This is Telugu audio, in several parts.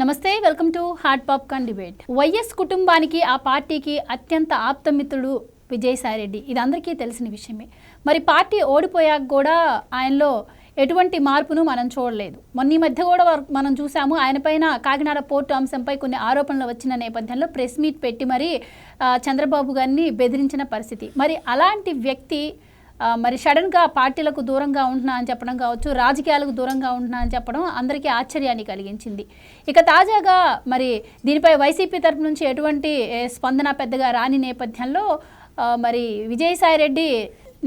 నమస్తే welcome to heart popcorn debate. YS కుటుంబానికి ఆ పార్టీకి అత్యంత ఆప్తమిత్రుడు విజయసాయిరెడ్డి. ఇది అందరికీ తెలిసిన విషయమే. మరి పార్టీ ఓడిపోయాక కూడా ఆయనలో ఎటువంటి మార్పును మనం చూడలేదు. మొన్న ఈ మధ్య కూడా మనం చూసాము ఆయన పైన కాకినాడ పోర్టు అంశంపై కొన్ని ఆరోపణలు వచ్చిన నేపథ్యంలో ప్రెస్ మీట్ పెట్టి మరి చంద్రబాబు గారిని బెదిరించిన పరిస్థితి. మరి అలాంటి వ్యక్తి మరి సడన్గా పార్టీలకు దూరంగా ఉంటున్నా అని చెప్పడం కావచ్చు రాజకీయాలకు దూరంగా ఉంటున్నా అని చెప్పడం అందరికీ ఆశ్చర్యాన్ని కలిగించింది. ఇక తాజాగా మరి దీనిపై వైసీపీ తరపు నుంచి ఎటువంటి స్పందన పెద్దగా రాని నేపథ్యంలో మరి విజయసాయిరెడ్డి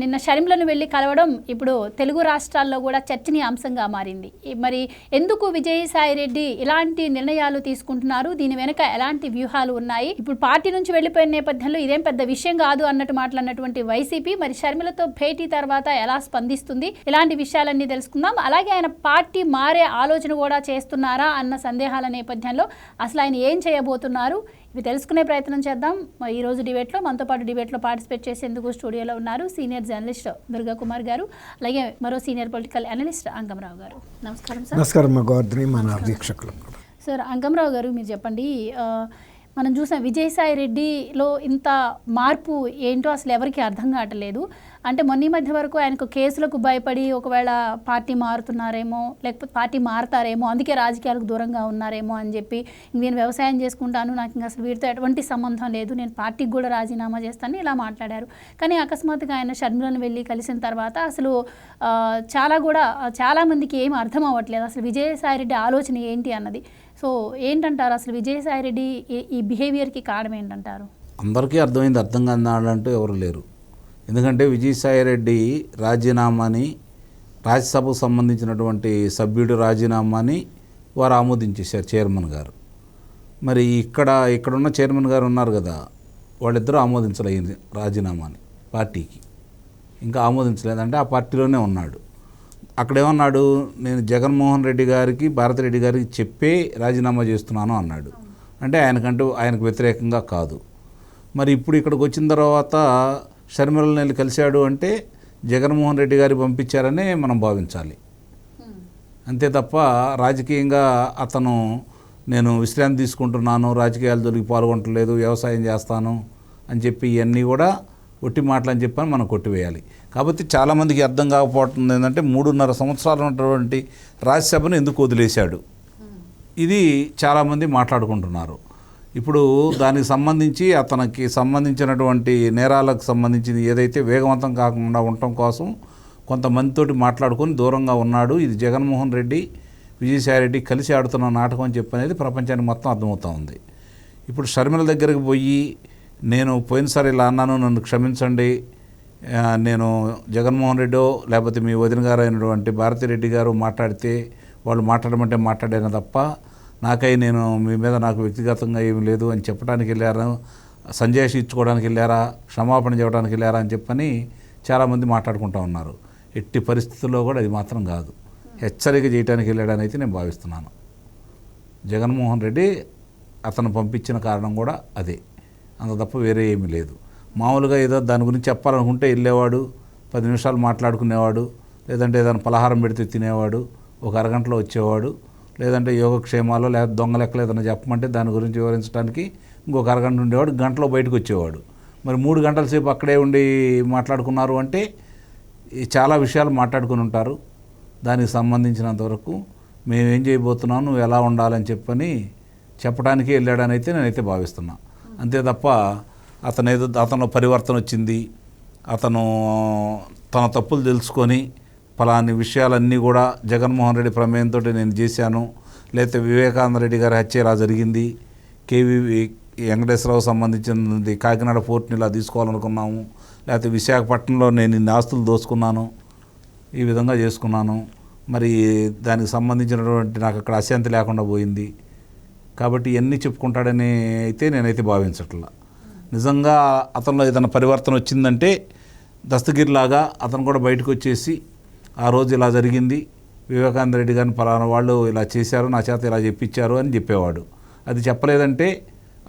నిన్న షర్మిలను వెళ్ళి కలవడం ఇప్పుడు తెలుగు రాష్ట్రాల్లో కూడా చర్చనీయాంశంగా మారింది. మరి ఎందుకు విజయసాయి రెడ్డి ఇలాంటి నిర్ణయాలు తీసుకుంటున్నారు? దీని వెనుక ఎలాంటి వ్యూహాలు ఉన్నాయి? ఇప్పుడు పార్టీ నుంచి వెళ్ళిపోయిన నేపథ్యంలో ఇదేం పెద్ద విషయం కాదు అన్నట్టు మాట్లాడినటువంటి వైసీపీ మరి షర్మిలతో భేటీ తర్వాత ఎలా స్పందిస్తుంది? ఇలాంటి విషయాలన్నీ తెలుసుకుందాం. అలాగే ఆయన పార్టీ మారే ఆలోచన కూడా చేస్తున్నారా అన్న సందేహాల నేపథ్యంలో అసలు ఆయన ఏం చేయబోతున్నారు? ఇవి తెలుసుకునే ప్రయత్నం చేద్దాం. మరి ఈ రోజు డిబేట్లో మనతో పాటు డిబేట్లో పార్టిసిపేట్ చేసేందుకు స్టూడియోలో ఉన్నారు సీనియర్ జర్నలిస్ట్ దుర్గా కుమార్ గారు అలాగే మరో సీనియర్ పొలిటికల్ అనలిస్ట్ అంగమరావు గారు. నమస్కారం సార్. నమస్కారం మన సార్ అంగమరావు గారు మీరు చెప్పండి మనం చూసాం విజయసాయి రెడ్డిలో ఇంత మార్పు ఏంటో అసలు ఎవరికి అర్థం కావట్లేదు. అంటే మొన్న ఈ మధ్య వరకు ఆయనకు కేసులకు భయపడి ఒకవేళ పార్టీ మారుతున్నారేమో లేకపోతే పార్టీ మారుతారేమో అందుకే రాజకీయాలకు దూరంగా ఉన్నారేమో అని చెప్పి ఇంక నేను వ్యవసాయం చేసుకుంటాను నాకు ఇంకా అసలు వీటితో ఎటువంటి సంబంధం లేదు నేను పార్టీకి కూడా రాజీనామా చేస్తాను ఇలా మాట్లాడారు. కానీ అకస్మాత్తుగా ఆయన షర్మిలను వెళ్ళి కలిసిన తర్వాత అసలు చాలా కూడా చాలామందికి ఏం అర్థం అవ్వట్లేదు. అసలు విజయసాయిరెడ్డి ఆలోచన ఏంటి అన్నది. సో ఏంటంటారు? అసలు విజయసాయిరెడ్డి ఈ- ఈ బిహేవియర్కి కారణం ఏంటంటారు? అందరికీ అర్థమైంది అర్థం కాదంటూ ఎవరు లేరు. ఎందుకంటే విజయసాయిరెడ్డి రాజీనామాని రాజ్యసభకు సంబంధించినటువంటి సభ్యుడు రాజీనామాని వారు ఆమోదించేశారు చైర్మన్ గారు. మరి ఇక్కడ ఇక్కడున్న చైర్మన్ గారు ఉన్నారు కదా వాళ్ళిద్దరూ ఆమోదించలేదు రాజీనామాని పార్టీకి. ఇంకా ఆమోదించలేదంటే ఆ పార్టీలోనే ఉన్నాడు. అక్కడేమన్నాడు నేను జగన్మోహన్ రెడ్డి గారికి భారతిరెడ్డి గారికి చెప్పే రాజీనామా చేస్తున్నాను అన్నాడు. అంటే ఆయనకంటూ ఆయనకు వ్యతిరేకంగా కాదు. మరి ఇప్పుడు ఇక్కడికి వచ్చిన తర్వాత షర్మిలను కలిశాడు అంటే జగన్మోహన్ రెడ్డి గారు పంపించారనే మనం భావించాలి. అంతే తప్ప రాజకీయంగా అతను నేను విశ్రాంతి తీసుకుంటున్నాను రాజకీయాల జోలికి పాల్గొనట్లేదు వ్యవసాయం చేస్తాను అని చెప్పి ఇవన్నీ కూడా ఒట్టి మాటలు అని చెప్పని మనం కొట్టివేయాలి. కాబట్టి చాలామందికి అర్థం కాకపోతుంది ఏంటంటే మూడున్నర సంవత్సరాలు ఉన్నటువంటి రాజ్యసభను ఎందుకు వదిలేశాడు? ఇది చాలామంది మాట్లాడుకుంటున్నారు. ఇప్పుడు దానికి సంబంధించి అతనికి సంబంధించినటువంటి నేరాలకు సంబంధించి ఏదైతే వేగవంతం కాకుండా ఉండటం కోసం కొంతమందితోటి మాట్లాడుకొని దూరంగా ఉన్నాడు. ఇది జగన్మోహన్ రెడ్డి విజయసాయిరెడ్డి కలిసి ఆడుతున్న నాటకం అని చెప్పి అనేది ప్రపంచానికి మొత్తం అర్థమవుతూ ఉంది. ఇప్పుడు షర్మిల దగ్గరికి పోయి నేను పోయినసారి ఇలా అన్నాను నన్ను క్షమించండి నేను జగన్మోహన్ రెడ్డో లేకపోతే మీ వదిన గారు అయినటువంటి భారతిరెడ్డి గారు మాట్లాడితే వాళ్ళు మాట్లాడమంటే మాట్లాడాను తప్ప నాకై నేను మీ మీద నాకు వ్యక్తిగతంగా ఏమీ లేదు అని చెప్పడానికి వెళ్ళారు? సంజాయిషి ఇచ్చుకోవడానికి వెళ్ళారా? క్షమాపణ చేయడానికి వెళ్ళారా అని చెప్పని చాలామంది మాట్లాడుకుంటూ ఉన్నారు. ఎట్టి పరిస్థితుల్లో కూడా అది మాత్రం కాదు. హెచ్చరిక చేయడానికి వెళ్ళాడని అయితే నేను భావిస్తున్నాను. జగన్మోహన్ రెడ్డి అతను పంపించిన కారణం కూడా అదే. అంత తప్ప వేరే ఏమీ లేదు. మామూలుగా ఏదో దాని గురించి చెప్పాలనుకుంటే వెళ్ళేవాడు పది నిమిషాలు మాట్లాడుకునేవాడు లేదంటే ఏదైనా పలహారం పెడితే తినేవాడు ఒక అరగంటలో వచ్చేవాడు లేదంటే యోగక్షేమాలు లేదా దొంగ లెక్కలు ఏదైనా చెప్పమంటే దాని గురించి వివరించడానికి ఇంకొక అరగంట ఉండేవాడు గంటలో బయటకు వచ్చేవాడు. మరి మూడు గంటల సేపు అక్కడే ఉండి మాట్లాడుకున్నారు అంటే ఈ చాలా విషయాలు మాట్లాడుకుని ఉంటారు. దానికి సంబంధించినంతవరకు మేమేం మేము ఏం చేయబోతున్నాం నువ్వు ఎలా ఉండాలని చెప్పని చెప్పడానికి వెళ్ళాడని అయితే నేనైతే భావిస్తున్నా. అంతే తప్ప అతను ఏదో అతను పరివర్తన వచ్చింది అతను తన తప్పులు తెలుసుకొని ఫలాని విషయాలన్నీ కూడా జగన్మోహన్ రెడ్డి ప్రమేయంతో నేను చేశాను. లేకపోతే వివేకానంద రెడ్డి గారి హత్య ఇలా జరిగింది. కేవీ వెంకటేశ్వరరావు సంబంధించినది కాకినాడ పోర్ట్ని ఇలా తీసుకోవాలనుకున్నాము. లేకపోతే విశాఖపట్నంలో నేను ఇన్ని ఆస్తులు దోచుకున్నాను. ఈ విధంగా చేసుకున్నాను. మరి దానికి సంబంధించినటువంటి నాకు అక్కడ అశాంతి లేకుండా పోయింది. కాబట్టి ఇవన్నీ చెప్పుకుంటాడని అయితే నేనైతే భావించట్లా. నిజంగా అతనిలో ఏదైనా పరివర్తన వచ్చిందంటే దస్తగిరిలాగా అతను కూడా బయటకు వచ్చేసి ఆ రోజు ఇలా జరిగింది. వివేకానంద రెడ్డి గారిని పలానా వాళ్ళు ఇలా చేశారు నా చేత ఇలా చెప్పించారు అని చెప్పేవాడు. అది చెప్పలేదంటే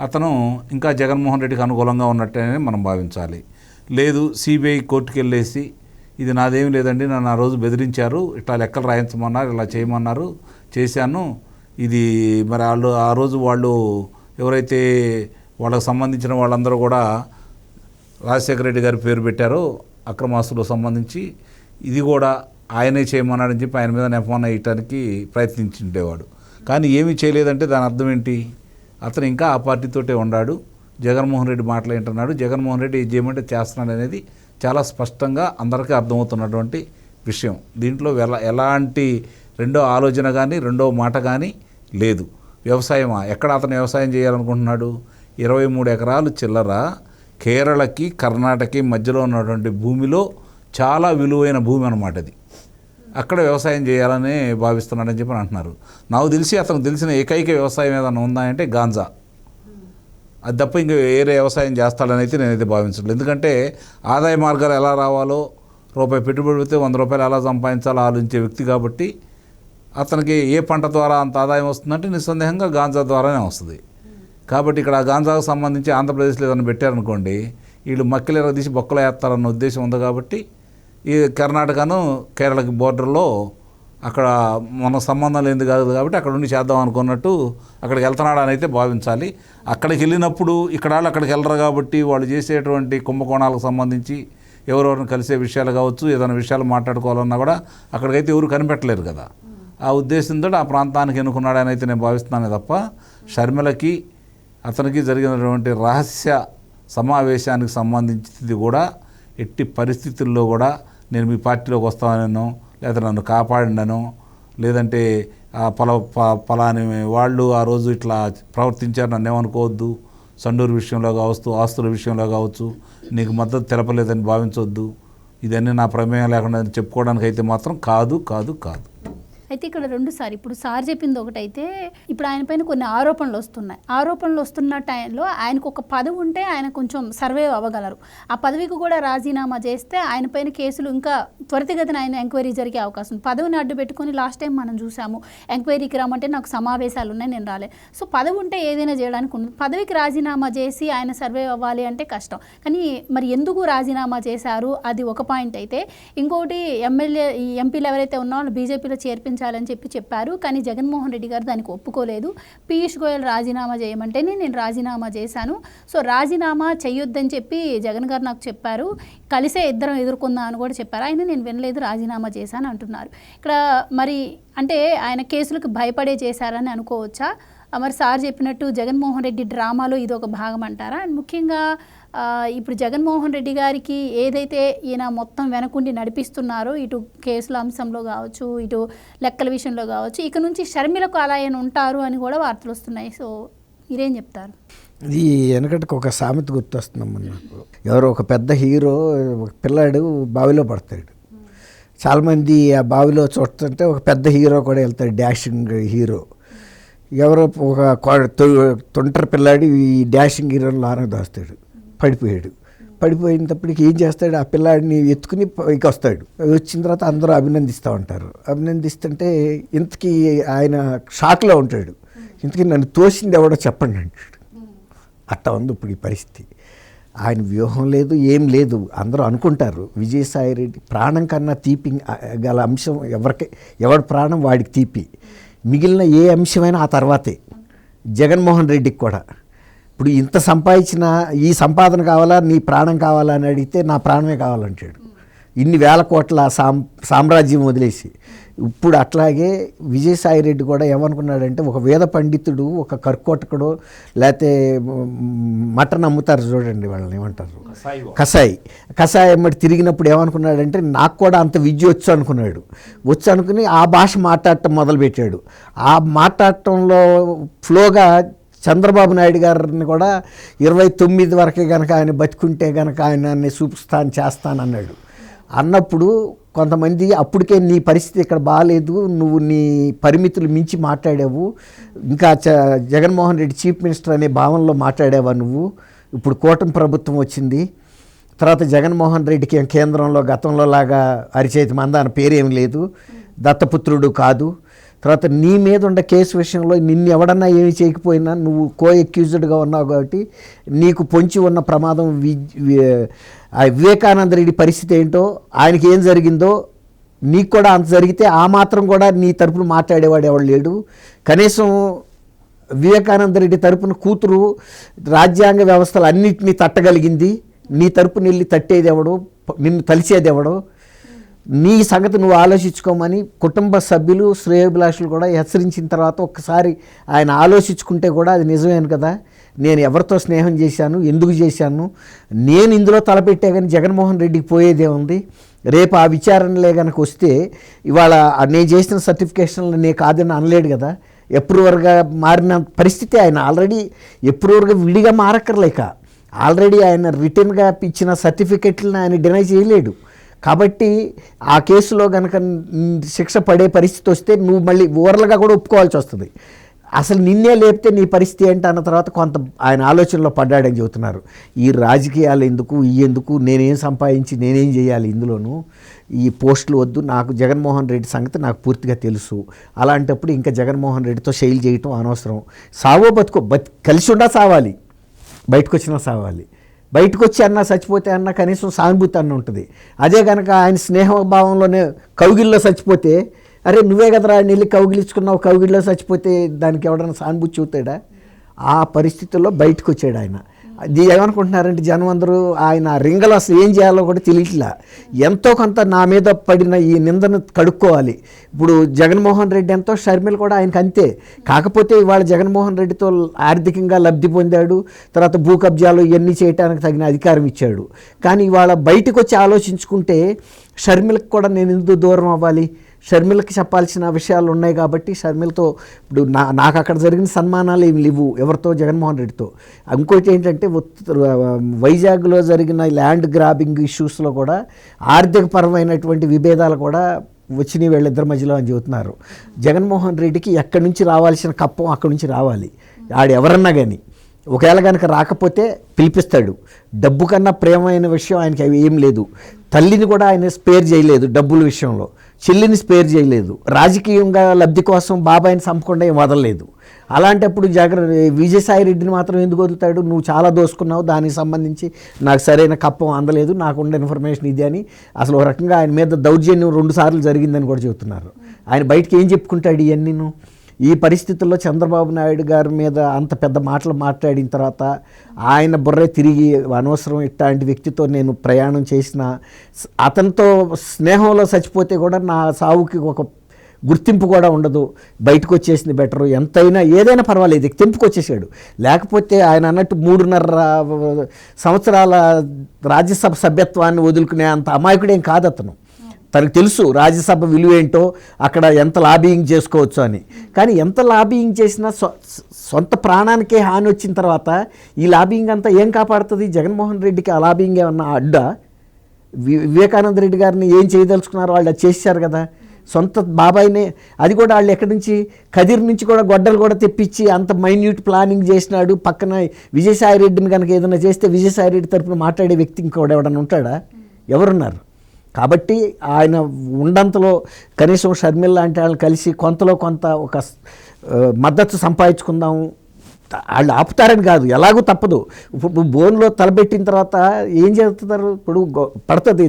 అతను ఇంకా జగన్మోహన్ రెడ్డికి అనుకూలంగా ఉన్నట్టే మనం భావించాలి. లేదు సిబిఐ కోర్టుకు వెళ్ళేసి ఇది నాదేమీ లేదండి నన్ను ఆ రోజు బెదిరించారు ఇట్లా లెక్కలు రాయించమన్నారు ఇలా చేయమన్నారు చేశాను. ఇది మరి వాళ్ళు ఆ రోజు వాళ్ళు ఎవరైతే వాళ్ళకు సంబంధించిన వాళ్ళందరూ కూడా రాజశేఖర రెడ్డి గారి పేరు పెట్టారో అక్రమాస్తులకు సంబంధించి ఇది కూడా ఆయనే చేయమన్నాడని చెప్పి ఆయన మీద నెపమన్న వేయటానికి ప్రయత్నించుండేవాడు. కానీ ఏమీ చేయలేదంటే దాని అర్థం ఏంటి? అతను ఇంకా ఆ పార్టీతోటే ఉన్నాడు జగన్మోహన్ రెడ్డి మాటలు ఏంటన్నాడు? జగన్మోహన్ రెడ్డి ఇది చేయమంటే చేస్తున్నాడు అనేది చాలా స్పష్టంగా అందరికీ అర్థమవుతున్నటువంటి విషయం. దీంట్లో ఎలా ఎలాంటి రెండో ఆలోచన కానీ రెండో మాట కానీ లేదు. వ్యవసాయమా? ఎక్కడ అతను వ్యవసాయం చేయాలనుకుంటున్నాడు? ఇరవై మూడు ఎకరాలు చిల్లర కేరళకి కర్ణాటకకి మధ్యలో ఉన్నటువంటి భూమిలో చాలా విలువైన భూమి అన్నమాట అది. అక్కడ వ్యవసాయం చేయాలని భావిస్తున్నాడని చెప్పి అంటున్నారు. నాకు తెలిసి అతనికి తెలిసిన ఏకైక వ్యవసాయం ఏదైనా ఉందా అంటే గాంజా. అది తప్ప ఇంక వేరే వ్యవసాయం చేస్తాడని అయితే నేనైతే భావించలేదు ఎందుకంటే ఆదాయ మార్గాలు ఎలా రావాలో రూపాయి పెట్టుబడి పెడితే వంద రూపాయలు ఎలా సంపాదించాలో ఆలోచించే వ్యక్తి కాబట్టి అతనికి ఏ పంట ద్వారా అంత ఆదాయం వస్తుందంటే నిస్సందేహంగా గాంజా ద్వారానే వస్తుంది. కాబట్టి ఇక్కడ ఆ గాంజాకు సంబంధించి ఆంధ్రప్రదేశ్లో ఏదైనా పెట్టారనుకోండి వీళ్ళు మక్కిలు తీసి బొక్కలు వేస్తారన్న ఉద్దేశం ఉంది కాబట్టి ఈ కర్ణాటకను కేరళకి బోర్డర్లో అక్కడ మన సంబంధం లేనిది కాదు కాబట్టి అక్కడ ఉండి చేద్దాం అనుకున్నట్టు అక్కడికి వెళ్తున్నాడు అని అయితే భావించాలి. అక్కడికి వెళ్ళినప్పుడు ఇక్కడ వాళ్ళు అక్కడికి వెళ్ళరు కాబట్టి వాళ్ళు చేసేటువంటి కుంభకోణాలకు సంబంధించి ఎవరెవరిని కలిసే విషయాలు కావచ్చు ఏదైనా విషయాలు మాట్లాడుకోవాలన్నా కూడా అక్కడికైతే ఎవరు కనిపెట్టలేరు కదా. ఆ ఉద్దేశంతో ఆ ప్రాంతానికి ఎన్నుకున్నాడని అయితే నేను భావిస్తున్నానే తప్ప షర్మిలకి అతనికి జరిగినటువంటి రహస్య సమావేశానికి సంబంధించింది కూడా ఎట్టి పరిస్థితుల్లో కూడా నేను మీ పార్టీలోకి వస్తానో లేదా నన్ను కాపాడినను లేదంటే ఆ పల ప- పలాని వాళ్ళు ఆ రోజు ఇట్లా ప్రవర్తించారు నన్ను ఏమనుకోవద్దు. సండూరు విషయంలో కావచ్చు ఆస్తుల విషయంలో కావచ్చు నీకు మద్దతు తెలపలేదని భావించవద్దు ఇదన్నీ నా ప్రమేయం లేకుండా చెప్పుకోవడానికి అయితే మాత్రం కాదు కాదు కాదు. అయితే ఇక్కడ రెండు సార్ ఇప్పుడు సార్ చెప్పింది ఒకటైతే ఇప్పుడు ఆయన పైన కొన్ని ఆరోపణలు వస్తున్నాయి. ఆరోపణలు వస్తున్న టైంలో ఆయనకు ఒక పదవి ఉంటే ఆయన కొంచెం సర్వే అవ్వగలరు. ఆ పదవికి కూడా రాజీనామా చేస్తే ఆయన పైన కేసులు ఇంకా త్వరితగతిన ఆయన ఎంక్వైరీ జరిగే అవకాశం ఉంది. పదవిని అడ్డు పెట్టుకొని లాస్ట్ టైం మనం చూసాము ఎంక్వైరీకి రమ్మంటే నాకు సమావేశాలు ఉన్నాయి నేను రాలే. సో పదవి ఉంటే ఏదైనా చేయడానికి ఉంది పదవికి రాజీనామా చేసి ఆయన సర్వే అవ్వాలి అంటే కష్టం. కానీ మరి ఎందుకు రాజీనామా చేశారు? అది ఒక పాయింట్ అయితే. ఇంకోటి ఎమ్మెల్యే ఈ ఎంపీలు ఎవరైతే ఉన్నారో బీజేపీలో ప్రకటించాలని చెప్పి చెప్పారు. కానీ జగన్మోహన్ రెడ్డి గారు దానికి ఒప్పుకోలేదు. పీయూష్ గోయల్ రాజీనామా చేయమంటేనే నేను రాజీనామా చేశాను. సో రాజీనామా చెయ్యొద్దని చెప్పి జగన్ గారు నాకు చెప్పారు. కలిసే ఇద్దరం ఎదుర్కొందాం అని కూడా చెప్పారు. ఆయన నేను వినలేదు రాజీనామా చేశాను అంటున్నారు. ఇక్కడ మరి అంటే ఆయన కేసులకు భయపడే చేశారని అనుకోవచ్చా? మరి సార్ చెప్పినట్టు జగన్మోహన్ రెడ్డి డ్రామాలో ఇది ఒక భాగం అంటారా? అండ్ ముఖ్యంగా ఇప్పుడు జగన్మోహన్ రెడ్డి గారికి ఏదైతే ఈయన మొత్తం వెనకుండి నడిపిస్తున్నారో ఇటు కేసుల అంశంలో కావచ్చు ఇటు లెక్కల విషయంలో కావచ్చు ఇక నుంచి షర్మిలకు అలా ఆయన ఉంటారు అని కూడా వార్తలు వస్తున్నాయి. సో మీరేం చెప్తారు? ఇది వెనకటికి ఒక సామెత గుర్తొస్తుందమ్మ నాకు. ఎవరో ఒక పెద్ద హీరో ఒక పిల్లాడు బావిలో పడతాడు. చాలామంది ఆ బావిలో చూస్తుంటే ఒక పెద్ద హీరో కూడా వెళ్తాడు డాషింగ్ హీరో. ఎవరో ఒక తొ- తొంటరి పిల్లాడు ఈ డాషింగ్ హీరోని లాన దాస్తాడు. పడిపోయాడు. పడిపోయినప్పటికి ఏం చేస్తాడు? ఆ పిల్లాడిని ఎత్తుకుని పైకి వస్తాడు. వచ్చిన తర్వాత అందరూ అభినందిస్తూ ఉంటారు. అభినందిస్తుంటే ఇంతకీ ఆయన షాక్లో ఉంటాడు. ఇంతకీ నన్ను తోసింది ఎవడో చెప్పండి అంటాడు. అట్లా ఉంది ఇప్పుడు ఈ పరిస్థితి. ఆయన వ్యూహం లేదు ఏం లేదు. అందరూ అనుకుంటారు విజయసాయి రెడ్డి ప్రాణం కన్నా తీపి గల అంశం ఎవరికి ఎవడి ప్రాణం వాడికి తీపి. మిగిలిన ఏ అంశమైనా ఆ తర్వాతే. జగన్మోహన్ రెడ్డికి కూడా. ఇప్పుడు ఇంత సంపాదించిన ఈ సంపాదన కావాలా నీ ప్రాణం కావాలా అని అడిగితే నా ప్రాణమే కావాలంటాడు. ఇన్ని వేల కోట్ల సాం సామ్రాజ్యం వదిలేసి. ఇప్పుడు అట్లాగే విజయసాయి రెడ్డి కూడా ఏమనుకున్నాడంటే ఒక వేద పండితుడు ఒక కర్కోటకుడు లేకపోతే మటన్ అమ్ముతారు చూడండి వాళ్ళని ఏమంటారు? కషాయి కషాయి ఎమ్మటి తిరిగినప్పుడు ఏమనుకున్నాడంటే నాకు కూడా అంత విద్య వచ్చు అనుకున్నాడు. వచ్చు అనుకుని ఆ భాష మాట్లాడటం మొదలుపెట్టాడు. ఆ మాట్లాడటంలో ఫ్లోగా చంద్రబాబు నాయుడు గారిని కూడా ఇరవై తొమ్మిది వరకే కనుక ఆయన బతికుంటే కనుక ఆయన చూపిస్తాను చేస్తానన్నాడు. అన్నప్పుడు కొంతమంది అప్పటికే నీ పరిస్థితి ఇక్కడ బాగాలేదు నువ్వు నీ పరిమితులు మించి మాట్లాడావు ఇంకా చ జగన్మోహన్ రెడ్డి చీఫ్ మినిస్టర్ అనే భావనలో మాట్లాడావా నువ్వు? ఇప్పుడు కూటమి ప్రభుత్వం వచ్చింది తర్వాత జగన్మోహన్ రెడ్డికి కేంద్రంలో గతంలో లాగా అరిచేతి మందాన పేరేం లేదు దత్తపుత్రుడు కాదు తర్వాత నీ మీద ఉన్న కేసు విషయంలో నిన్ను ఎవడన్నా ఏమి చేయకపోయినా నువ్వు కో ఎక్యూజ్డ్గా ఉన్నావు కాబట్టి నీకు పొంచి ఉన్న ప్రమాదం ఆ వివేకానంద రెడ్డి పరిస్థితి ఏంటో ఆయనకి ఏం జరిగిందో నీకు కూడా అంత జరిగితే ఆ మాత్రం కూడా నీ తరపున మాట్లాడేవాడు ఎవడు లేడు. కనీసం వివేకానంద రెడ్డి తరపున కూతురు రాజ్యాంగ వ్యవస్థలు అన్నింటినీ తట్టగలిగింది. నీ తరపున వెళ్ళి తట్టేది ఎవడు నిన్ను తలిసేది ఎవడో. నీ సంగతి నువ్వు ఆలోచించుకోమని కుటుంబ సభ్యులు శ్రేయోభిలాషులు కూడా హెచ్చరించిన తర్వాత ఒక్కసారి ఆయన ఆలోచించుకుంటే కూడా అది నిజమేను కదా. నేను ఎవరితో స్నేహం చేశాను ఎందుకు చేశాను నేను ఇందులో తలపెట్టే కానీ జగన్మోహన్ రెడ్డికి పోయేదే ఉంది. రేపు ఆ విచారణలే కనుక వస్తే ఇవాళ నేను చేసిన సర్టిఫికేషన్లు నేను కాదని అనలేడు కదా. ఎప్రూవర్గా మారిన పరిస్థితి ఆయన ఆల్రెడీ ఎప్రూవర్గా విడిగా మారక్కర్లేక ఆల్రెడీ ఆయన రిటర్న్గా ఇచ్చిన సర్టిఫికెట్లను ఆయన డినై చేయలేడు. కాబట్టి ఆ కేసులో కనుక శిక్ష పడే పరిస్థితి వస్తే నువ్వు మళ్ళీ ఓవర్లుగా కూడా ఒప్పుకోవాల్సి వస్తుంది. అసలు నిన్నే లేపితే నీ పరిస్థితి ఏంటి అన్న తర్వాత కొంత ఆయన ఆలోచనలో పడ్డాడని చెబుతున్నారు. ఈ రాజకీయాలు ఎందుకు ఈ ఎందుకు నేనేం సంపాదించి నేనేం చేయాలి ఇందులోనూ? ఈ పోస్టులు వద్దు నాకు జగన్మోహన్ రెడ్డి సంగతి నాకు పూర్తిగా తెలుసు. అలాంటప్పుడు ఇంకా జగన్మోహన్ రెడ్డితో శైలి చేయటం అనవసరం. సావో బతుకో బతి కలిసి ఉండా సావాలి. బయటకు వచ్చినా సావాలి. బయటకు వచ్చి అన్న చచ్చిపోతే అన్న కనీసం సానుభూతి అన్న ఉంటుంది. అదే కనుక ఆయన స్నేహభావంలోనే కౌగిల్లో చచ్చిపోతే అరే నువ్వే కదరా నెల్లి వెళ్ళి కౌగిలించుకున్నావు కౌగిల్లో చచ్చిపోతే దానికి ఎవడన్నా సానుభూతి చూతాడా ఆ పరిస్థితుల్లో బయటకు వచ్చాడు ఆయన. అది ఏమనుకుంటున్నారంటే జనం అందరూ ఆయన రింగలు అసలు ఏం చేయాలో కూడా తెలియట్లా. ఎంతో కొంత నా మీద పడిన ఈ నిందను కడుక్కోవాలి. ఇప్పుడు జగన్మోహన్ రెడ్డి ఎంతో షర్మిల కూడా ఆయనకు అంతే. కాకపోతే ఇవాళ జగన్మోహన్ రెడ్డితో ఆర్థికంగా లబ్ధి పొందాడు తర్వాత భూ కబ్జాలు ఇవన్నీ చేయడానికి తగిన అధికారం ఇచ్చాడు. కానీ ఇవాళ బయటకు వచ్చి ఆలోచించుకుంటే షర్మిలకు కూడా నేను ఎందుకు దూరం అవ్వాలి? షర్మిలకి చెప్పాల్సిన విషయాలు ఉన్నాయి కాబట్టి షర్మిలతో ఇప్పుడు నా నాకు అక్కడ జరిగిన సన్మానాలు ఏమి లేవు. ఎవరితో? జగన్మోహన్ రెడ్డితో. ఇంకోటి ఏంటంటే వైజాగ్లో జరిగిన ల్యాండ్ గ్రాబింగ్ ఇష్యూస్లో కూడా ఆర్థికపరమైనటువంటి విభేదాలు కూడా వచ్చినాయి వీళ్ళిద్దరి మధ్యలో అని చెబుతున్నారు. జగన్మోహన్ రెడ్డికి ఎక్కడి నుంచి రావాల్సిన కప్పం అక్కడి నుంచి రావాలి. ఆడు ఎవరన్నా కానీ ఒకవేళ కనుక రాకపోతే పిలిపిస్తాడు. డబ్బు కన్నా ప్రేమైన విషయం ఆయనకి అవి ఏం లేదు. తల్లిని కూడా ఆయన స్పేర్ చేయలేదు డబ్బుల విషయంలో. చెల్లిని స్పేర్ చేయలేదు. రాజకీయంగా లబ్ధి కోసం బాబాయిని చంపకుండా ఏం వదలలేదు. అలాంటప్పుడు జాగ్రత్త విజయసాయి రెడ్డిని మాత్రం ఎందుకు వదులుతాడు? నువ్వు చాలా దోసుకున్నావు దానికి సంబంధించి నాకు సరైన కప్పం అందలేదు నాకుండే ఇన్ఫర్మేషన్ ఇది అని అసలు ఒక రకంగా ఆయన మీద దౌర్జన్యం రెండు సార్లు జరిగిందని కూడా చెబుతున్నారు. ఆయన బయటికి ఏం చెప్పుకుంటాడు ఇవన్నీ నువ్వు? ఈ పరిస్థితుల్లో చంద్రబాబు నాయుడు గారి మీద అంత పెద్ద మాటలు మాట్లాడిన తర్వాత ఆయన బుర్రే తిరిగి అనవసరం ఇట్లాంటి వ్యక్తితో నేను ప్రయాణం చేసిన అతనితో స్నేహంలో చచ్చిపోతే కూడా నా సావుకి ఒక గుర్తింపు కూడా ఉండదు. బయటకు వచ్చేసింది బెటరు. ఎంతైనా ఏదైనా పర్వాలేదు. ఇక తెంపుకొచ్చేసాడు లేకపోతే ఆయన అన్నట్టు మూడున్నర సంవత్సరాల రాజ్యసభ సభ్యత్వాన్ని వదులుకునే అంత అమాయకుడేం కాదు అతను. తనకు తెలుసు రాజ్యసభ విలువ ఏంటో అక్కడ ఎంత లాబియింగ్ చేసుకోవచ్చు అని. కానీ ఎంత లాబియింగ్ చేసినా సొ- సొంత ప్రాణానికే హాని వచ్చిన తర్వాత ఈ లాబియింగ్ అంతా ఏం కాపాడుతుంది? జగన్మోహన్ రెడ్డికి ఆ లాబియింగ్ ఏమన్నా అడ్డా? వి- వివేకానంద రెడ్డి గారిని ఏం చేయదలుచుకున్నారో వాళ్ళు అది చేశారు కదా. సొంత బాబాయినే అది కూడా వాళ్ళు ఎక్కడి నుంచి? కదిరి నుంచి కూడా గొడ్డలు కూడా తెప్పించి అంత మైన్యూట్ ప్లానింగ్ చేసినాడు. పక్కన విజయసాయి రెడ్డిని కనుక ఏదైనా చేస్తే విజయసాయి రెడ్డి తరపున మాట్లాడే వ్యక్తి ఇంకోటి ఎవడన్నా ఉంటాడా? ఎవరున్నారు? కాబట్టి ఆయన ఉండంతలో కనీసం షర్మిల లాంటి వాళ్ళని కలిసి కొంతలో కొంత ఒక మద్దతు సంపాదించుకుందాము వాళ్ళు ఆపుతారని కాదు ఎలాగూ తప్పదు. ఇప్పుడు బోన్లో తలబెట్టిన తర్వాత ఏం చేస్తున్నారు ఇప్పుడు పడుతుంది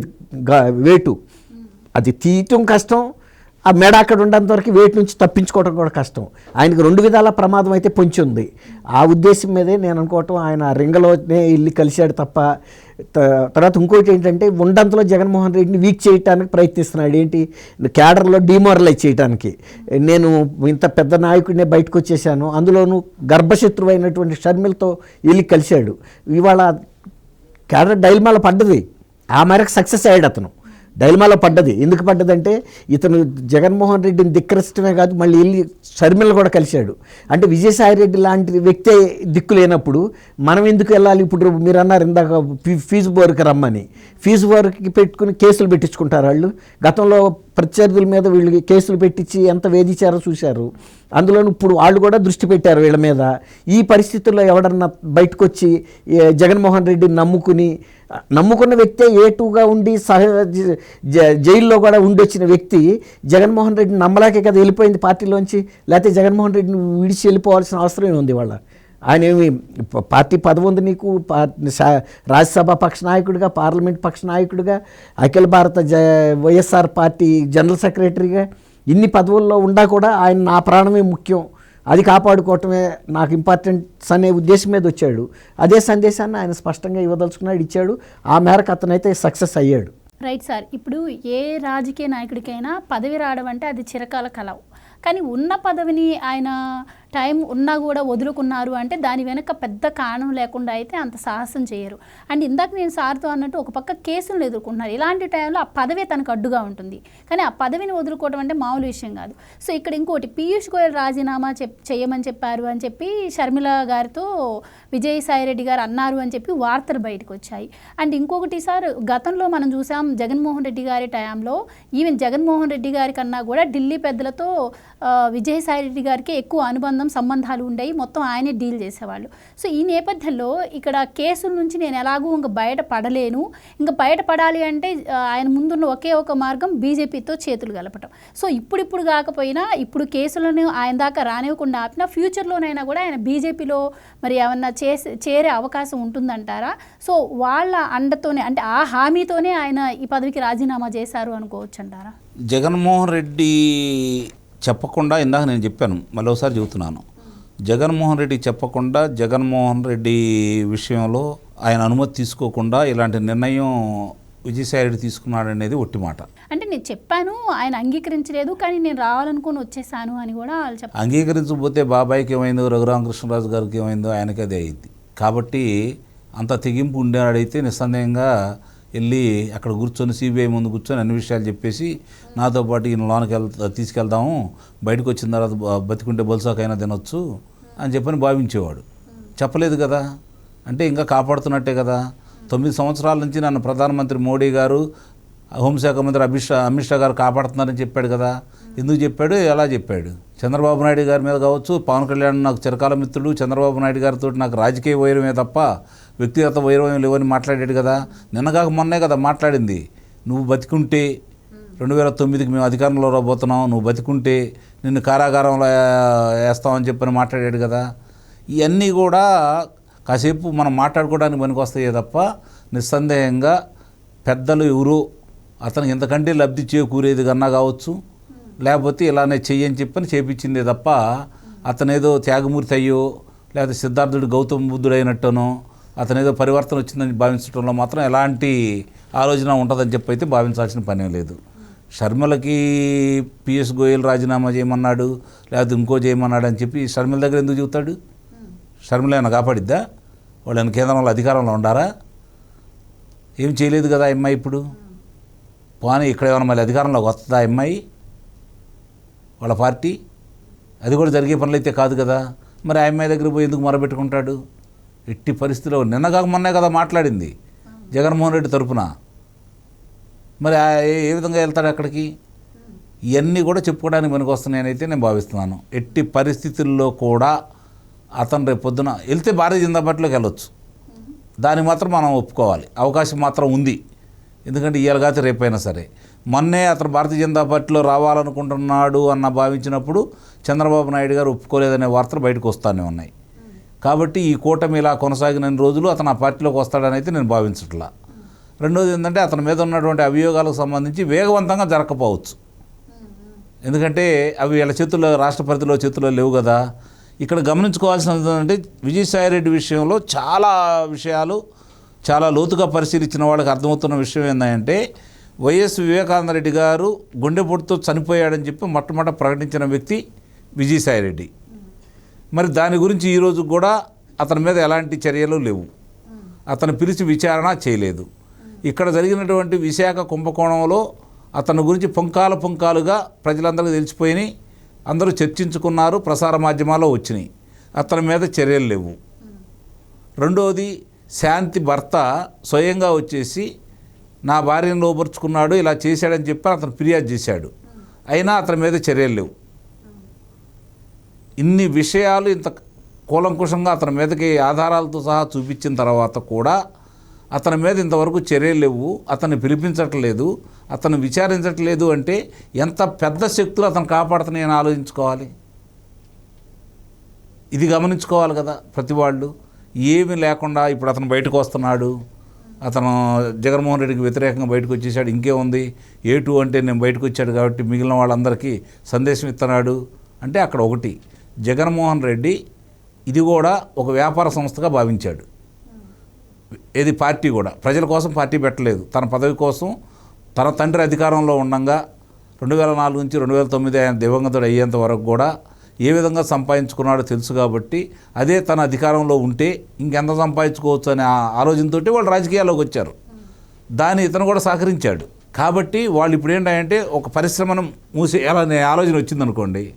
వేటు. అది తీయటం కష్టం ఆ మెడ అక్కడ ఉండేంత వరకు వేటి నుంచి తప్పించుకోవడం కూడా కష్టం. ఆయనకు రెండు విధాల ప్రమాదం అయితే పొంచి ఉంది. ఆ ఉద్దేశం మీదే నేను అనుకోవటం ఆయన రింగలోనే వెళ్ళి కలిశాడు తప్ప తర్వాత ఇంకోటి ఏంటంటే ఉండంతలో జగన్మోహన్ రెడ్డిని వీక్ చేయడానికి ప్రయత్నిస్తున్నాడు. ఏంటి? క్యాడర్లో డిమోరలైజ్ చేయడానికి నేను ఇంత పెద్ద నాయకుడినే బయటకు వచ్చేసాను. అందులోనూ గర్భశత్రువు అయినటువంటి షర్మిలతో వెళ్ళి కలిశాడు. ఇవాళ క్యాడర్ డైల్మాల పడ్డది. ఆ మేరకు సక్సెస్ అయ్యాడు అతను. డైల్మాలో పడ్డది. ఎందుకు పడ్డదంటే ఇతను జగన్మోహన్ రెడ్డిని ధిక్కరించడమే కాదు మళ్ళీ వెళ్ళి షర్మిల కూడా కలిశాడు. అంటే విజయసాయి రెడ్డి లాంటి వ్యక్తే దిక్కు లేనప్పుడు మనం ఎందుకు వెళ్ళాలి? ఇప్పుడు మీరు అన్నారు ఇందాక ఫీజు బోర్కి రమ్మని. ఫీజు బోర్కి పెట్టుకుని కేసులు పెట్టించుకుంటారు వాళ్ళు. గతంలో ప్రత్యర్థుల మీద వీళ్ళు కేసులు పెట్టించి ఎంత వేధించారో చూశారు. అందులో ఇప్పుడు వాళ్ళు కూడా దృష్టి పెట్టారు వీళ్ళ మీద. ఈ పరిస్థితుల్లో ఎవడన్నా బయటకు వచ్చి జగన్మోహన్ రెడ్డిని నమ్ముకుని నమ్ముకున్న వ్యక్తే ఏ టూగా ఉండి సహ జ- జ- జైల్లో కూడా ఉండి వచ్చిన వ్యక్తి జగన్మోహన్ రెడ్డిని నమ్మలేకే కదా వెళ్ళిపోయింది పార్టీలోంచి? లేకపోతే జగన్మోహన్ రెడ్డిని విడిచి వెళ్ళిపోవాల్సిన అవసరం ఉంది వాళ్ళ. ఆయన ఏమి పార్టీ పదవి ఉంది నీకు? రాజ్యసభ పక్ష నాయకుడిగా పార్లమెంట్ పక్ష నాయకుడిగా అఖిల భారత జ వైఎస్ఆర్ పార్టీ జనరల్ సెక్రటరీగా ఇన్ని పదవుల్లో ఉండా కూడా ఆయన నా ప్రాణమే ముఖ్యం. అది కాపాడుకోవటమే నాకు ఇంపార్టెంట్స్ అనే ఉద్దేశం మీద వచ్చాడు. అదే సందేశాన్ని ఆయన స్పష్టంగా ఇవ్వదలుచుకున్నాడు ఇచ్చాడు. ఆ మేరకు అతనైతే సక్సెస్ అయ్యాడు. రైట్ సార్ ఇప్పుడు ఏ రాజకీయ నాయకుడికైనా పదవి రావడం అంటే అది చిరకాల కలవు. కానీ ఉన్న పదవిని ఆయన టైం ఉన్నా కూడా వదులుకున్నారు అంటే దాని వెనక పెద్ద కారణం లేకుండా అయితే అంత సాహసం చేయరు. అండ్ ఇందాక నేను సార్తో అన్నట్టు ఒక పక్క కేసులను ఎదుర్కొంటున్నారు. ఇలాంటి టైంలో ఆ పదవే తనకు అడ్డుగా ఉంటుంది. కానీ ఆ పదవిని వదులుకోవడం అంటే మామూలు విషయం కాదు. సో ఇక్కడ ఇంకోటి పీయూష్ గోయల్ రాజీనామా చెప్ చేయమని చెప్పారు అని చెప్పి షర్మిల గారితో విజయసాయి రెడ్డి గారు అన్నారు అని చెప్పి వార్తలు బయటకు వచ్చాయి అండ్ ఇంకొకటి సార్ గతంలో మనం చూసాం జగన్మోహన్ రెడ్డి గారి టైంలో ఈవెన్ జగన్మోహన్ రెడ్డి గారి కన్నా కూడా ఢిల్లీ పెద్దలతో విజయసాయిరెడ్డి విజయసాయి రెడ్డి గారికి ఎక్కువ అనుబంధం సంబంధాలు ఉండేవి మొత్తం ఆయనే డీల్ చేసేవాళ్ళు. సో ఈ నేపథ్యంలో ఇక్కడ కేసుల నుంచి నేను ఎలాగూ ఇంకా బయట పడలేను. ఇంకా బయట పడాలి అంటే ఆయన ముందున్న ఒకే ఒక మార్గం బీజేపీతో చేతులు కలపటం. సో ఇప్పుడిప్పుడు కాకపోయినా ఇప్పుడు కేసులను ఆయన దాకా రానివ్వకుండా ఆపినా ఫ్యూచర్లోనైనా కూడా ఆయన బీజేపీలో మరి ఏమన్నా చేసే చేరే అవకాశం ఉంటుందంటారా? సో వాళ్ళ అండతోనే అంటే ఆ హామీతోనే ఆయన ఈ పదవికి రాజీనామా చేశారు అనుకోవచ్చు అంటారా జగన్మోహన్ రెడ్డి చెప్పకుండా ఇందాక నేను చెప్పాను మళ్ళీ ఒకసారి చెబుతున్నాను. జగన్మోహన్ రెడ్డి చెప్పకుండా జగన్మోహన్ రెడ్డి విషయంలో ఆయన అనుమతి తీసుకోకుండా ఇలాంటి నిర్ణయం విజయసాయి రెడ్డి తీసుకున్నాడు అనేది ఒట్టి మాట. అంటే నేను చెప్పాను ఆయన అంగీకరించలేదు కానీ నేను రావాలనుకుని వచ్చేసాను అని కూడా వాళ్ళు చెప్పారు అంగీకరించకపోతే బాబాయ్కి ఏమైందో రఘురామకృష్ణరాజు గారికి ఏమైందో ఆయనకి అదే అయింది కాబట్టి అంత తెగింపు ఉండేవాడైతే నిస్సందేహంగా వెళ్ళి అక్కడ కూర్చొని సిబిఐ ముందు కూర్చొని అన్ని విషయాలు చెప్పేసి నాతో పాటు ఈయన లోనకి వెళ్తా తీసుకెళ్దాము బయటకు వచ్చిన తర్వాత బతికుంటే బొలుసాకైనా తినొచ్చు అని చెప్పని భావించేవాడు. చెప్పలేదు కదా. అంటే ఇంకా కాపాడుతున్నట్టే కదా. తొమ్మిది సంవత్సరాల నుంచి నన్ను ప్రధానమంత్రి మోడీ గారు హోంశాఖ మంత్రి అమిత్ షా అమిత్ షా గారు కాపాడుతున్నారని చెప్పాడు కదా. ఎందుకు చెప్పాడు? ఎలా చెప్పాడు? చంద్రబాబు నాయుడు గారి మీద కావచ్చు పవన్ కళ్యాణ్ నాకు చిరకాల మిత్రుడు చంద్రబాబు నాయుడు గారితో నాకు రాజకీయ వైరమే తప్ప వ్యక్తిగత వైరం లేవని మాట్లాడాడు కదా? నిన్నగాక మొన్నే కదా మాట్లాడింది. నువ్వు బతికుంటే రెండు వేల తొమ్మిదికి మేము అధికారంలో రాబోతున్నాం నువ్వు బతికుంటే నిన్ను కారాగారంలో వేస్తామని చెప్పని మాట్లాడాడు కదా? ఇవన్నీ కూడా కాసేపు మనం మాట్లాడుకోవడానికి పనికొస్తాయే తప్ప నిస్సందేహంగా పెద్దలు ఎవరు అతనికి ఇంతకంటే లబ్ధి చేకూరేది కన్నా కావచ్చు లేకపోతే ఇలానే చెయ్యని చెప్పని చేపించిందే తప్ప అతనేదో త్యాగమూర్తి అయ్యో లేకపోతే సిద్ధార్థుడు గౌతమ బుద్ధుడు అయినట్టునో అతనేదో పరివర్తన వచ్చిందని భావించడంలో మాత్రం ఎలాంటి ఆలోచన ఉంటుందని చెప్పి అయితే భావించాల్సిన పనే లేదు. షర్మిలకి పిఎస్ గోయల్ రాజీనామా చేయమన్నాడు లేకపోతే ఇంకో చేయమన్నాడు అని చెప్పి షర్మిల దగ్గర ఎందుకు చెబుతాడు? షర్మిల ఏమైనా కాపాడిద్దా? వాళ్ళని కేంద్రంలో అధికారంలో ఉండారా? ఏం చేయలేదు కదా ఆ అమ్మాయి ఇప్పుడు? పోనీ ఇక్కడ ఏమైనా మళ్ళీ అధికారంలోకి వస్తుందా ఆ అమ్మాయి? వాళ్ళ పార్టీ? అది కూడా జరిగే పనులైతే కాదు కదా. మరి ఆ అమ్మాయి దగ్గర పోయి ఎందుకు మొరబెట్టుకుంటాడు? ఎట్టి పరిస్థితిలో నిన్నగా మొన్నే కదా మాట్లాడింది జగన్మోహన్ రెడ్డి తరపున. మరి ఏ- ఏ విధంగా వెళ్తాడు అక్కడికి? ఇవన్నీ కూడా చెప్పుకోవడానికి పనికొస్తున్నాయనైతే నేను భావిస్తున్నాను. ఎట్టి పరిస్థితుల్లో కూడా అతను రేపు పొద్దున వెళ్తే భారతీయ జనతా పార్టీలోకి వెళ్ళొచ్చు. దాన్ని మాత్రం మనం ఒప్పుకోవాలి. అవకాశం మాత్రం ఉంది. ఎందుకంటే ఇవాళ కాదు రేపైనా సరే. మొన్నే అతను భారతీయ జనతా పార్టీలో రావాలనుకుంటున్నాడు అన్న భావించినప్పుడు చంద్రబాబు నాయుడు గారు ఒప్పుకోలేదనే వార్తలు బయటకు వస్తానే ఉన్నాయి. కాబట్టి ఈ కూటమి ఇలా కొనసాగిన రోజులు అతను ఆ పార్టీలోకి వస్తాడని అయితే నేను భావించట్లా. రెండోది ఏంటంటే అతని మీద ఉన్నటువంటి అభియోగాలకు సంబంధించి వేగవంతంగా జరగకపోవచ్చు ఎందుకంటే అవి వీళ్ళ చేతుల్లో రాష్ట్ర పరిధిలో చేతుల్లో లేవు కదా. ఇక్కడ గమనించుకోవాల్సినది ఏంటంటే విజయసాయిరెడ్డి విషయంలో చాలా విషయాలు చాలా లోతుగా పరిశీలించిన వాళ్ళకి అర్థమవుతున్న విషయం ఏంటంటే వైఎస్ వివేకానందరెడ్డి గారు గుండెపోటుతో చనిపోయాడని చెప్పి మొట్టమొదట ప్రకటించిన వ్యక్తి విజయసాయిరెడ్డి. మరి దాని గురించి ఈరోజు కూడా అతని మీద ఎలాంటి చర్యలు లేవు. అతను పిలిచి విచారణ చేయలేదు. ఇక్కడ జరిగినటువంటి విశాఖ కుంభకోణంలో అతని గురించి పుంకాల పుంకాలుగా ప్రజలందరికీ తెలిసిపోయినాయి. అందరూ చర్చించుకున్నారు ప్రసార మాధ్యమాల్లో వచ్చినాయి. అతని మీద చర్యలు లేవు. రెండవది శాంతి భర్త స్వయంగా వచ్చేసి నా భార్యను లోపరుచుకున్నాడు ఇలా చేశాడని చెప్పి అతను ఫిర్యాదు చేశాడు. అయినా అతని మీద చర్యలు లేవు. ఇన్ని విషయాలు ఇంత కూలంకుషంగా అతని మీదకి ఆధారాలతో సహా చూపించిన తర్వాత కూడా అతని మీద ఇంతవరకు చర్యలు లేవు. అతన్ని పిలిపించట్లేదు. అతను విచారించట్లేదు అంటే ఎంత పెద్ద శక్తులు అతను కాపాడుతున్నాయని ఆలోచించుకోవాలి. ఇది గమనించుకోవాలి కదా ప్రతి వాళ్ళు. ఏమీ లేకుండా ఇప్పుడు అతను బయటకు వస్తున్నాడు. అతను జగన్మోహన్ రెడ్డికి వ్యతిరేకంగా బయటకు వచ్చేసాడు. ఇంకేముంది ఏ టూ అంటే నేను బయటకు వచ్చాడు కాబట్టి మిగిలిన వాళ్ళందరికీ సందేశం ఇస్తున్నాడు అంటే అక్కడ ఒకటి. జగన్మోహన్ రెడ్డి ఇది కూడా ఒక వ్యాపార సంస్థగా భావించాడు. ఏది పార్టీ కూడా. ప్రజల కోసం పార్టీ పెట్టలేదు. తన పదవి కోసం తన తండ్రి అధికారంలో ఉండగా రెండు వేల నాలుగు నుంచి రెండు వేల తొమ్మిది ఆయన దివంగతుడు అయ్యేంత వరకు కూడా ఏ విధంగా సంపాదించుకున్నాడో తెలుసు కాబట్టి అదే తన అధికారంలో ఉంటే ఇంకెంత సంపాదించుకోవచ్చు అనే ఆ ఆలోచనతోటి వాళ్ళు రాజకీయాల్లోకి వచ్చారు. దాన్ని ఇతను కూడా సహకరించాడు. కాబట్టి వాళ్ళు ఇప్పుడు ఏంటంటే ఒక పరిశ్రమను మూసేయాలనే ఆలోచన వచ్చిందనుకోండి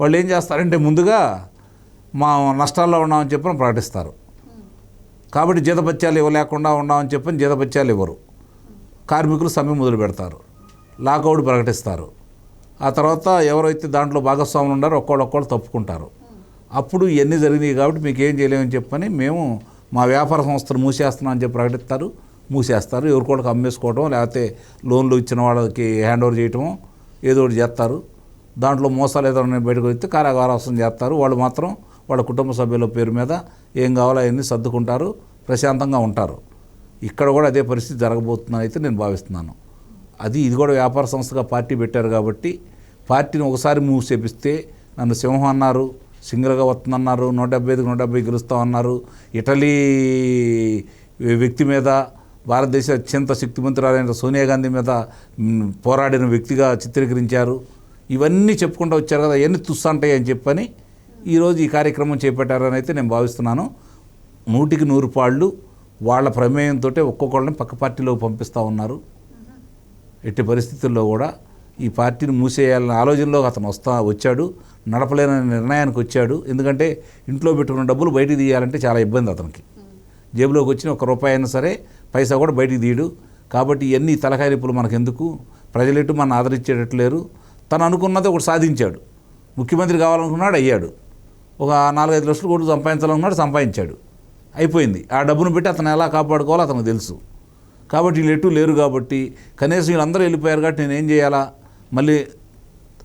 వాళ్ళు ఏం చేస్తారంటే ముందుగా మా నష్టాల్లో ఉన్నామని చెప్పని ప్రకటిస్తారు. కాబట్టి జీతపత్యాలు ఇవ్వలేకుండా ఉన్నామని చెప్పని జీతపత్యాలు ఇవ్వరు. కార్మికులు సమ్మె మొదలు పెడతారు లాకౌట్ ప్రకటిస్తారు. ఆ తర్వాత ఎవరైతే దాంట్లో భాగస్వాములు ఉన్నారో ఒక్కళ్ళొక్కళ్ళు తప్పుకుంటారు. అప్పుడు ఇవన్నీ జరిగినాయి కాబట్టి మీకు ఏం చేయలేమని చెప్పని మేము మా వ్యాపార సంస్థలు మూసేస్తున్నాం అని చెప్పి ప్రకటిస్తారు. మూసేస్తారు. ఎవరికోళ్ళకి అమ్మేసుకోవడం లేకపోతే లోన్లు ఇచ్చిన వాళ్ళకి హ్యాండ్ ఓవర్ చేయటం ఏదో ఒకటి చేస్తారు. దాంట్లో మోసాలు ఏదైనా బయటకు వస్తే కారాగారాసం చేస్తారు. వాళ్ళు మాత్రం వాళ్ళ కుటుంబ సభ్యుల పేరు మీద ఏం కావాలో అవన్నీ సర్దుకుంటారు. ప్రశాంతంగా ఉంటారు. ఇక్కడ కూడా అదే పరిస్థితి జరగబోతుందని అయితే నేను భావిస్తున్నాను. అది ఇది కూడా వ్యాపార సంస్థగా పార్టీ పెట్టారు కాబట్టి పార్టీని ఒకసారి మూవ్ చేపిస్తే నన్ను సింహం అన్నారు సింగిల్గా వస్తుందన్నారు నూట డెబ్బై ఐదుకి నూట డెబ్బై గెలుస్తామన్నారు ఇటలీ వ్యక్తి మీద భారతదేశ అత్యంత శక్తిమంతురాలైన సోనియా గాంధీ మీద పోరాడిన వ్యక్తిగా చిత్రీకరించారు. ఇవన్నీ చెప్పుకుంటూ వచ్చారు కదా ఎన్ని తుస్సంటాయి అని చెప్పని ఈరోజు ఈ కార్యక్రమం చేపట్టారని అయితే నేను భావిస్తున్నాను. నూటికి నూరు పాళ్ళు వాళ్ళ ప్రమేయంతో ఒక్కొక్కళ్ళని పక్క పార్టీలోకి పంపిస్తూ ఉన్నారు. ఎట్టి పరిస్థితుల్లో కూడా ఈ పార్టీని మూసేయాలని ఆలోచనలో అతను వస్తా వచ్చాడు నడపలేని నిర్ణయానికి వచ్చాడు. ఎందుకంటే ఇంట్లో పెట్టుకున్న డబ్బులు బయటికి తీయాలంటే చాలా ఇబ్బంది అతనికి. జేబులోకి వచ్చిన ఒక రూపాయి అయినా సరే పైసా కూడా బయటికి తీయడు. కాబట్టి ఇవన్నీ తలకాయలిప్పులు మనకెందుకు? ప్రజలెటు మన ఆదరించేటట్లేరు? తను అనుకున్నది ఒకటి సాధించాడు. ముఖ్యమంత్రి కావాలనుకున్నాడు అయ్యాడు. ఒక నాలుగైదు లక్షలు కోట్లు సంపాదించాలనుకున్నాడు సంపాదించాడు. అయిపోయింది. ఆ డబ్బును పెట్టి అతను ఎలా కాపాడుకోవాలో అతనికి తెలుసు. కాబట్టి వీళ్ళు ఎటు లేరు కాబట్టి కనీసం వీళ్ళందరూ వెళ్ళిపోయారు కాబట్టి నేను ఏం చేయాలా? మళ్ళీ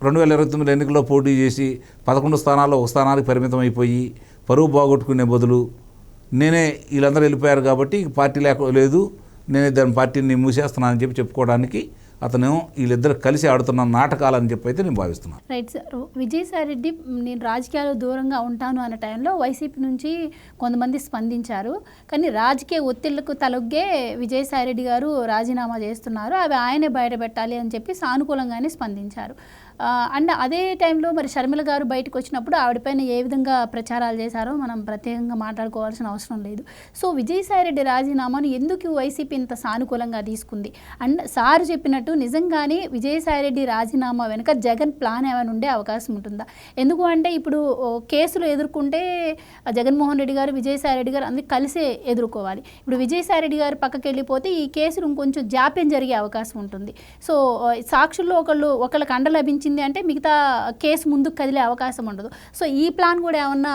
రెండు వేల ఇరవై తొమ్మిది ఎన్నికల్లో పోటీ చేసి పదకొండు స్థానాల్లో ఒక స్థానానికి పరిమితం అయిపోయి పరువు బాగొట్టుకునే బదులు నేనే వీళ్ళందరూ వెళ్ళిపోయారు కాబట్టి పార్టీ లేక లేదు నేనే దాని పార్టీని మూసేస్తున్నానని చెప్పి చెప్పుకోవడానికి అతను వీళ్ళిద్దరు కలిసి ఆడుతున్న నాటకాలు అని చెప్పి అయితే నేను భావిస్తున్నాను రైట్ సార్. విజయసాయి రెడ్డి నేను రాజకీయాలు దూరంగా ఉంటాను అన్న టైంలో వైసీపీ నుంచి కొంతమంది స్పందించారు. కానీ రాజకీయ ఒత్తిళ్ళకు తలొగ్గే విజయసాయి రెడ్డి గారు రాజీనామా చేస్తున్నారు. అవి ఆయనే బయటపెట్టాలి అని చెప్పి సానుకూలంగానే స్పందించారు. అండ్ అదే టైంలో మరి షర్మిల గారు బయటకు వచ్చినప్పుడు ఆవిడపైన ఏ విధంగా ప్రచారాలు చేశారో మనం ప్రత్యేకంగా మాట్లాడుకోవాల్సిన అవసరం లేదు. సో విజయసాయి రెడ్డి రాజీనామాను ఎందుకు వైసీపీ ఇంత సానుకూలంగా తీసుకుంది? అండ్ సార్ చెప్పినట్టు నిజంగానే విజయసాయి రెడ్డి రాజీనామా వెనుక జగన్ ప్లాన్ ఏమైనా ఉండే అవకాశం ఉంటుందా? ఎందుకు అంటే ఇప్పుడు కేసులు ఎదుర్కొంటే జగన్మోహన్ రెడ్డి గారు విజయసాయి రెడ్డి గారు అందరు కలిసే ఎదుర్కోవాలి. ఇప్పుడు విజయసాయి రెడ్డి గారు పక్కకి వెళ్ళిపోతే ఈ కేసులు ఇంకొంచెం జాప్యం జరిగే అవకాశం ఉంటుంది. సో సాక్షుల్లో ఒకళ్ళు ఒకళ్ళకి అండ లభించింది అంటే మిగతా కేసు ముందుకు కదిలే అవకాశం ఉండదు. సో ఈ ప్లాన్ కూడా ఏమన్నా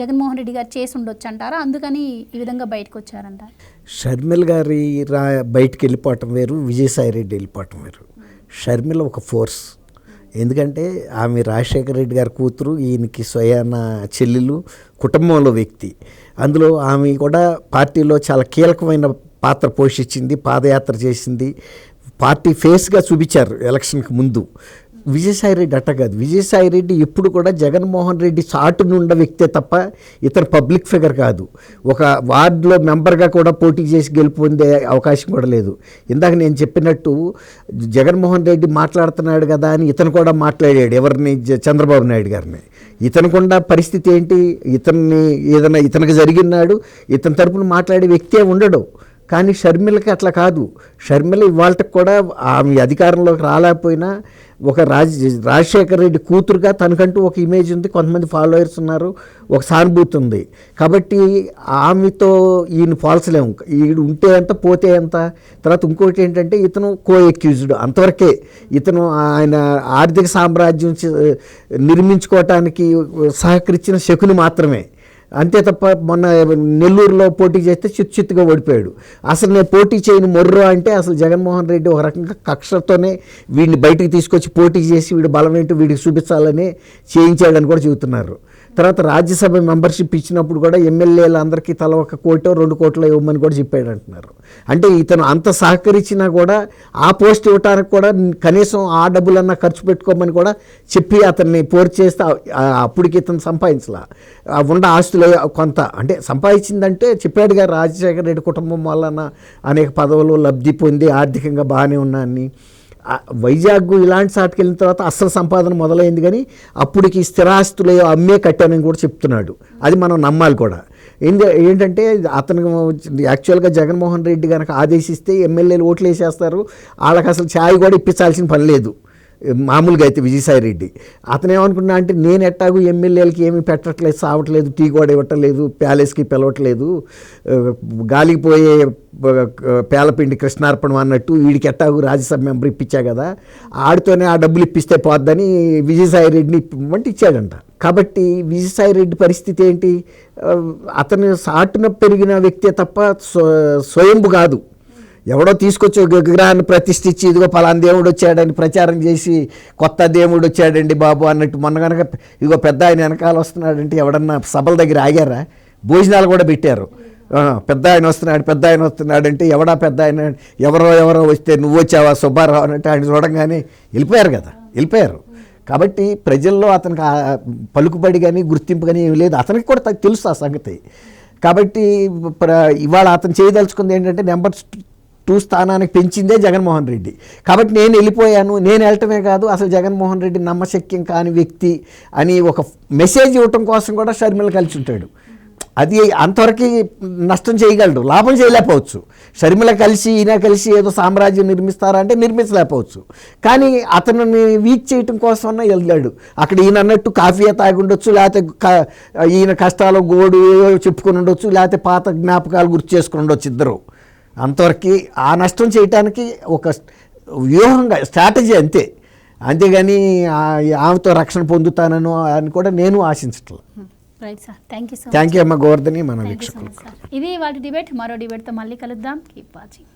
జగన్మోహన్ రెడ్డి గారు చేసి ఉండొచ్చు అంటారా అందుకని ఈ విధంగా బయటకు వచ్చారంటారు షర్మిల గారి రా బయటికి వెళ్ళిపోవటం వేరు విజయసాయి రెడ్డి వెళ్ళిపోవటం వేరు. షర్మిల ఒక ఫోర్స్. ఎందుకంటే ఆమె రాజశేఖర రెడ్డి గారి కూతురు ఈయనకి స్వయాన చెల్లెలు కుటుంబంలో వ్యక్తి. అందులో ఆమె కూడా పార్టీలో చాలా కీలకమైన పాత్ర పోషించింది పాదయాత్ర చేసింది. పార్టీ ఫేస్గా చూపించారు ఎలక్షన్కి ముందు. విజయసాయి రెడ్డి అట్ట కాదు. విజయసాయి రెడ్డి ఎప్పుడు కూడా జగన్మోహన్ రెడ్డి చాటు నుండ వ్యక్తే తప్ప ఇతర పబ్లిక్ ఫిగర్ కాదు. ఒక వార్డులో మెంబర్గా కూడా పోటీ చేసి గెలుపొందే అవకాశం కూడా లేదు. ఇందాక నేను చెప్పినట్టు జగన్మోహన్ రెడ్డి మాట్లాడుతున్నాడు కదా అని ఇతను కూడా మాట్లాడాడు ఎవరిని? చంద్రబాబు నాయుడు గారిని. ఇతనుకుండా పరిస్థితి ఏంటి? ఇతన్ని ఏదైనా ఇతనికి జరిగినాడు ఇతని తరపున మాట్లాడే వ్యక్తే ఉండడు. కానీ షర్మిలకి అట్లా కాదు. షర్మిల ఇవాళకి కూడా ఆమె అధికారంలోకి రాలేకపోయినా ఒక రాజ్ రాజశేఖర రెడ్డి కూతురుగా తనకంటూ ఒక ఇమేజ్ ఉంది. కొంతమంది ఫాలోయర్స్ ఉన్నారు. ఒక సానుభూతి ఉంది. కాబట్టి ఆమెతో ఈయన పోల్చలేము ఈడు ఉంటే ఎంత పోతే ఎంత. తర్వాత ఇంకోటి ఏంటంటే ఇతను కో ఎక్యూజ్డ్ అంతవరకే. ఇతను ఆయన ఆర్థిక సామ్రాజ్యం నిర్మించుకోవటానికి సహకరించిన శకుని మాత్రమే. అంతే తప్ప మొన్న నెల్లూరులో పోటీ చేస్తే చిత్తు చిత్తుగా ఓడిపోయాడు. అసలు నేను పోటీ చేయని మొర్రో అంటే అసలు జగన్మోహన్ రెడ్డి ఒక రకంగా కక్షతోనే వీడిని బయటికి తీసుకొచ్చి పోటీ చేసి వీడి బలం వీడికి చూపించాలని చేయించాడని కూడా చెబుతున్నారు. తర్వాత రాజ్యసభ మెంబర్షిప్ ఇచ్చినప్పుడు కూడా ఎమ్మెల్యేలు అందరికీ తల ఒక కోటో రెండు కోట్లు ఇవ్వమని కూడా చెప్పాడు అంటున్నారు అంటే ఇతను అంత సహకరించినా కూడా ఆ పోస్ట్ ఇవ్వటానికి కూడా కనీసం ఆ డబ్బులన్నా ఖర్చు పెట్టుకోమని కూడా చెప్పి అతన్ని పోర్ చేస్తే అప్పటికి ఇతను సంపాదించలా. ఆ ఉన్న ఆస్తులు కొంత. అంటే సంపాదించిందంటే చెప్పాడుగా రాజశేఖర రెడ్డి కుటుంబం వలన అనేక పదవులు లబ్ధి పొంది ఆర్థికంగా బాగానే ఉన్నా అని వైజాగ్ ఇలాంటి సాటికి వెళ్ళిన తర్వాత అసలు సంపాదన మొదలైంది కానీ అప్పటికి స్థిరాస్తులు అమ్మే కట్టానని కూడా చెప్తున్నాడు. అది మనం నమ్మాలి కూడా. ఏంది ఏంటంటే అతను యాక్చువల్గా జగన్మోహన్ రెడ్డి కనుక ఆదేశిస్తే ఎమ్మెల్యేలు ఓట్లు వేసేస్తారు. వాళ్ళకి అసలు ఛాయ్ కూడా ఇప్పించాల్సిన పని లేదు. మామూలుగా అయితే విజయసాయి రెడ్డి. అతను ఏమనుకున్నా అంటే నేను ఎట్టాగు ఎమ్మెల్యేలకి ఏమి పెట్టట్లేదు సావట్లేదు టీ కూడా ఇవ్వట్లేదు ప్యాలెస్కి పిలవట్లేదు గాలికి పోయే పేలపిండి కృష్ణార్పణం అన్నట్టు వీడికి ఎట్టాగు రాజ్యసభ మెంబర్ ఇప్పించా కదా ఆడితోనే ఆ డబ్బులు ఇప్పిస్తే పోద్దని విజయసాయి రెడ్డిని ఇప్పమంటే ఇచ్చాడంట. కాబట్టి విజయసాయి రెడ్డి పరిస్థితి ఏంటి? అతను సాటున పెరిగిన వ్యక్తే తప్ప స్వ- స్వయంభు కాదు. ఎవడో తీసుకొచ్చి విగ్రహాన్ని ప్రతిష్ఠించి ఇదిగో పలానా దేవుడు వచ్చాడని ప్రచారం చేసి కొత్త దేవుడు వచ్చాడండి బాబు అన్నట్టు మొన్న కనుక ఇదిగో పెద్ద ఆయన వెనకాల వస్తున్నాడంటే ఎవడన్నా సభల దగ్గర ఆగారా? భోజనాలు కూడా పెట్టారు. పెద్ద ఆయన వస్తున్నాడు పెద్ద ఆయన వస్తున్నాడు అంటే ఎవడా పెద్ద ఆయన? ఎవరో ఎవరో వస్తే నువ్వు వచ్చావా సుబ్బారావు అని అంటే ఆయన చూడంగానే వెళ్ళిపోయారు కదా వెళ్ళిపోయారు. కాబట్టి ప్రజల్లో అతనికి పలుకుబడి కానీ గుర్తింపు కానీ ఏమి లేదు. అతనికి కూడా తెలుసు ఆ సంగతి. కాబట్టి ప్ర- ఇవాళ అతను చేయదలుచుకుంది ఏంటంటే నెంబర్ టూ స్థానానికి పెంచిందే జగన్మోహన్ రెడ్డి. కాబట్టి నేను వెళ్ళిపోయాను నేను వెళ్ళటమే కాదు అసలు జగన్మోహన్ రెడ్డి నమ్మశక్యం కాని వ్యక్తి అని ఒక మెసేజ్ ఇవ్వటం కోసం కూడా షర్మిల కలిసి ఉంటాడు. అది అంతవరకు నష్టం చేయగలడు లాభం చేయలేకపోవచ్చు. షర్మిల కలిసి ఈయన కలిసి ఏదో సామ్రాజ్యం నిర్మిస్తారా అంటే నిర్మించలేకపోవచ్చు. కానీ అతనిని వీక్ చేయటం కోసం వెళ్ళాడు. అక్కడ ఈయన అన్నట్టు కాఫీ తాగి ఉండొచ్చు లేకపోతే క- ఈయన కష్టాలు గోడు చెప్పుకొని ఉండొచ్చు లేకపోతే పాత జ్ఞాపకాలు గుర్తు చేసుకుని ఉండొచ్చు ఇద్దరు. అంతవరకు ఆ నష్టం చేయటానికి ఒక వ్యూహంగా స్ట్రాటజీ అంతే. అంతేగాని ఆమెతో రక్షణ పొందుతానను అని కూడా నేను ఆశించట్లేదు. Right sir thank you thank you అమ్మ గోవర్ధని మన సార్ ఇది వాటి డిబేట్ మరో డిబేట్తో మళ్ళీ కలుద్దాం. Keep watching